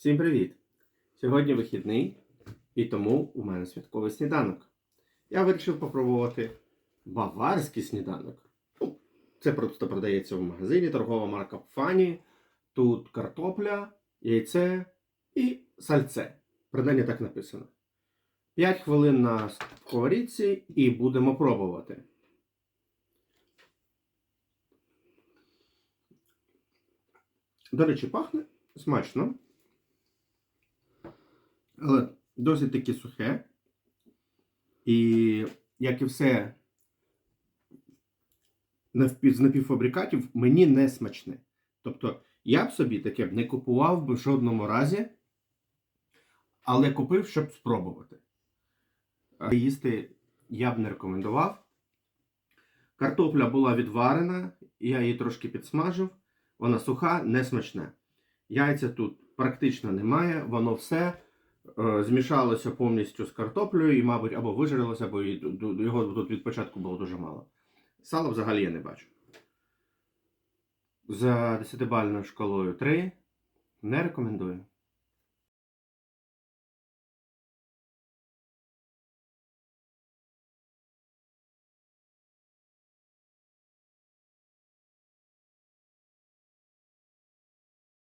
Всім привіт! Сьогодні вихідний, і тому у мене святковий сніданок. Я вирішив попробувати баварський сніданок. Ну, це просто продається в магазині, торгова марка Фані. Тут картопля, яйце і сальце. Принаймні так написано. 5 хвилин на сковорідці і будемо пробувати. До речі, пахне смачно. Але досить таки сухе. І як і все з напівфабрикатів, мені не смачне. Тобто я б собі таке б не купував би в жодному разі, але купив, щоб спробувати. Їсти я б не рекомендував. Картопля була відварена, я її трошки підсмажив. Вона суха, не смачна. Яйця тут практично немає, воно все змішалося повністю з картоплею і, мабуть, або вижарилося, або його тут від початку було дуже мало. Сала взагалі я не бачу. За 10-бальною шкалою 3 не рекомендую.